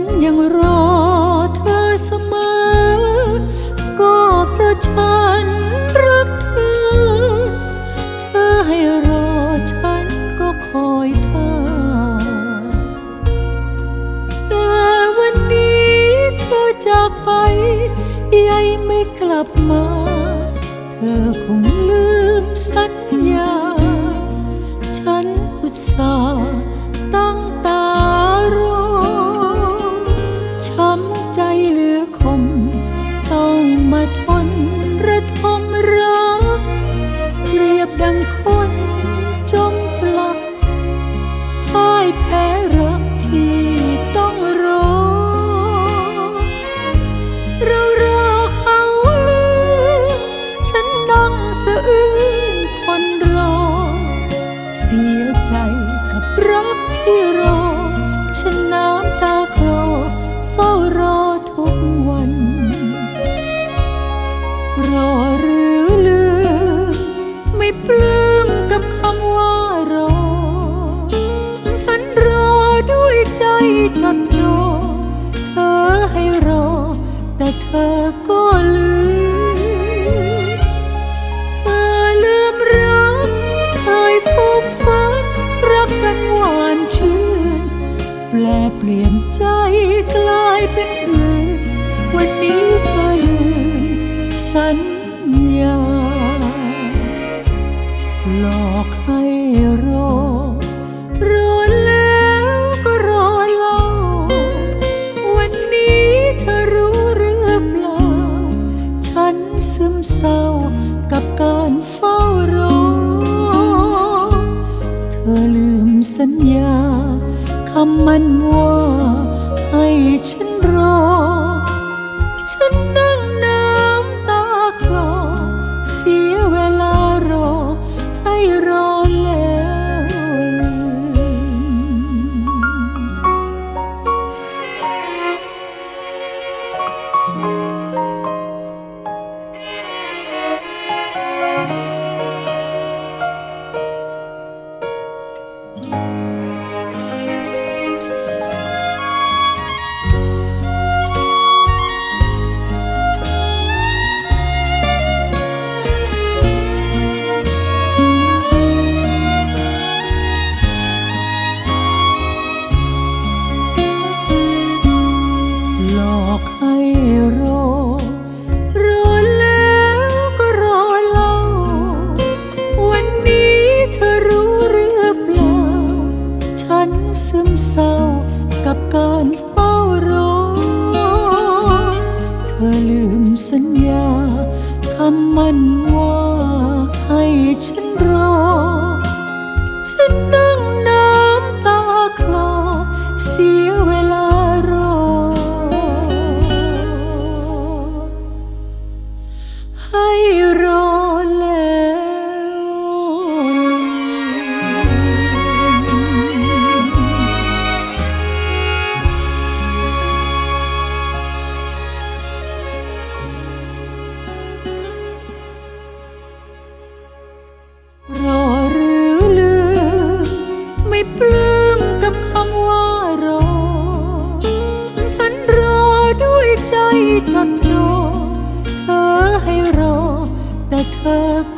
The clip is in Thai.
นยังรอเธอเสมอ ก็เพราะฉันรักเธอ เธอให้รอฉันก็คอยเธอ แต่วันนี้เธอจากไปยังไม่กลับมา เธอคงลืมสัญ ให้รอ แต่เธอก็ลืมเธอลืมรักเคยฟูมฟักรักกันหวานชื่น แปลเปลี่ยนใจกลายเป็นอื่น วันนี้เธอลืมสัญญาหลอกให้ กับการเฝ้ารอ เธอลืมสัญญาคำมันว่าให้ฉันรอ ฉัน ฉันซึมเศร้ากับการเฝ้ารอ เธอลืมสัญญาคำมันว่าให้ฉันรอ ฉันนั่ง จจดจ่อเธอให้รอ แต่เธอ